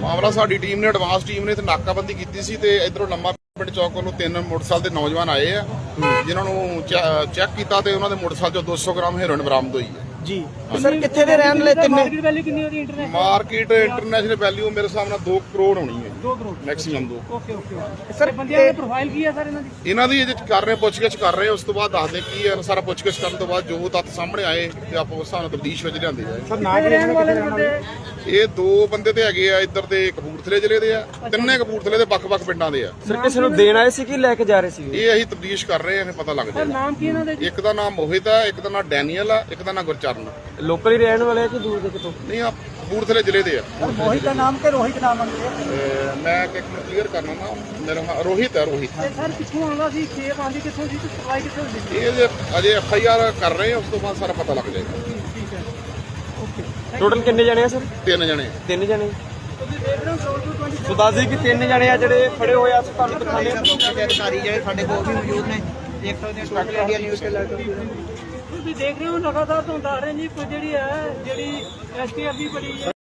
ਮਾਮਲਾ ਸਾਡੀ ਟੀਮ ਨੇ ਐਡਵਾਂਸ ਟੀਮ ਨੇ ਇੱਥੇ ਨਾਕਾਬੰਦੀ ਕੀਤੀ ਸੀ ਤੇ ਇਧਰੋਂ ਲੰਮਾ ਪਿੰਡ ਚੌਕ ਵੱਲੋਂ ਤਿੰਨ ਮੋਟਰਸਾਈਕਲ ਦੇ ਨੌਜਵਾਨ ਆਏ ਆ ਜਿਨ੍ਹਾਂ ਨੂੰ ਚੈੱਕ ਕੀਤਾ ਤੇ ਉਹਨਾਂ ਦੇ ਮੋਟਰਸਾਈਕਲ ਚੋਂ 200 ਗ੍ਰਾਮ ਹੈਰੋਇਨ ਬਰਾਮਦ ਹੋਈ ਹੈ। ਜੀ। ਸਰ ਕਿੱਥੇ ਦੇ ਰਹਿਣ ਵਾਲੇ ਤਿੰਨੇ? ਮਾਰਕੀਟ ਵੈਲਿਊ ਕਿੰਨੀ ਉਹਦੀ ਇੰਟਰਨੈਟ ਮਾਰਕੀਟ ਇੰਟਰਨੈਸ਼ਨਲ ਵੈਲਿਊ ਮੇਰੇ ਹਿਸਾਬ ਨਾਲ 2 ਕਰੋੜ ਹੋਣੀ ਹੈ 2 crore. Maximum 2 okay okay sir ਬੰਦਿਆਂ ਦਾ ਪ੍ਰੋਫਾਈਲ ਕੀ ਹੈ ਸਰ ਇਹਨਾਂ ਦੀ? ਇਹਨਾਂ ਦੀ ਇਹਦੇ ਚ ਕਰ ਰਹੇ ਪੁੱਛਗਿੱਛ ਕਰ ਰਹੇ ਉਸ ਤੋਂ ਬਾਅਦ ਦੱਸਦੇ ਕੀ ਹੈ ਸਾਰਾ ਪੁੱਛਗਿੱਛ ਕਰਨ ਤੋਂ ਬਾਅਦ ਜੋ ਤੱਥ ਸਾਹਮਣੇ ਆਏ ਤੇ ਆਪਾਂ ਉਸ ਹਿਸਾਬ ਨਾਲ ਤਬਦੀਸ਼ ਵਿੱਚ ਲਿਆਂਦੇ ਜਾਏ। ਸਰ ਦੇ ਰਹਿਣ ਵਾਲੇ ਬੰਦੇ ਇਹ ਦੋ ਬੰਦੇ ਤੇ ਹੈਗੇ ਆ ਇੱਧਰ ਦੇ ਕਪੂਰਥਲੇ ਜ਼ਿਲ੍ਹੇ ਦੇ ਆ ਤਿੰਨੇ ਕਪੂਰਥਲੇ ਦੇ ਵੱਖ-ਵੱਖ ਪਿੰਡਾਂ ਦੇ ਆ। ਸਰ ਕਿਸੇ ਨੂੰ ਦੇਣ ਆਏ ਸੀ ਕਿ ਲੈ ਕੇ ਜਾ ਰਹੇ ਸੀ? ਇਹ ਅਸੀਂ ਤਬਦੀਸ਼ ਕਰ ਰਹੇ ਆ ਫਿਰ ਪਤਾ ਲੱਗ ਸਰ ਜਾਏਗਾ। ਨਾਮ ਕੀ ਇਹਨਾਂ ਦੇ? ਇੱਕ ਦਾ ਨਾਮ ਮੋਹਿਤ ਆ ਇੱਕ ਦਾ ਨਾਮ ਡੈਨੀਅਲ ਆ ਇੱਕ ਦਾ ਨਾਮ ਗੁਰਚਰਨ ਆ। ਲੋਕਲ ਹੀ ਰਹਿਣ ਵਾਲੇ ਆ ਕਿ ਦੂਰ ਦੇ ਕਿਤੋਂ? ਨਹੀਂ ਆ ਕਪੂਰਥਲੇ ਜ਼ਿਲ੍ਹੇ ਦੇ ਆ। ਮੋਹਿਤ ਦਾ ਨਾਮ ਤੇ ਰੋਹਿਤ ਨਾਮ ਤੇ ਮੈਂ ਇੱਕ ਮਿੰਟ ਕਲੀਅਰ ਕਰਨਾ ਨਾ ਮੇਰਾ ਨਾਮ ਰੋਹਿਤ ਹੈ ਰੋਹਿਤ। ਤੇ ਸਰ ਕਿੱਥੋਂ ਆਉਂਦਾ ਸੀ? ਖੇਪ ਆਂਦੀ ਕਿੱਥੋਂ ਸੀ? ਤੇ ਸਪਲਾਈ ਕਿੱਥੋਂ ਹੁੰਦੀ ਸੀ? ਇਹ ਜੇ ਅਜੇ ਐਫ ਆਈ ਆਰ ਕਰ ਰਹੇ ਆ ਉਸ ਤੋਂ ਬਾਅਦ ਸਾਰਾ ਪਤਾ ਲੱਗ ਜਾਏਗਾ। ਠੀਕ ਹੈ। ਓਕੇ। ਟੋਟਲ ਕਿੰਨੇ ਜਣੇ ਆ ਸਰ? ਤਿੰਨ ਜਣੇ। ਤਿੰਨ ਜਣੇ। ਤੁਸੀਂ ਦੇਖ ਰਹੇ ਹੋ ਕਰੋੜ ਤੋਂ 20 ਸੋ ਦੱਸ ਕਿ ਤਿੰਨ ਜਣੇ ਆ ਜਿਹੜੇ ਫੜੇ ਹੋਏ ਆ ਅਸੀਂ ਤੁਹਾਨੂੰ ਆ ਅਧਿਕਾਰੀ ਜਿਹੜੇ ਸਾਡੇ ਕੋਲ ਵੀ ਮੌਜੂਦ ਨੇ। ਦੇਖ ਸਕਦੇ ਹੋ ਸੋਸ਼ਲ ਇੰਡੀਆ ਨਿਊਜ਼ ਤੇ ਲੱਗ ਤੁਸੀਂ ਦੇਖ ਰਹੇ ਹੋ ਲਗਾਤਾਰ ਤੁਹਾਨੂੰ ਆ ਰਹੇ ਜੀ, ਕੋਈ ਜਿਹੜੀ ਹੈ, ਜਿਹੜੀ ਐਸਟੀਐਫ ਦੀ ਬੜੀ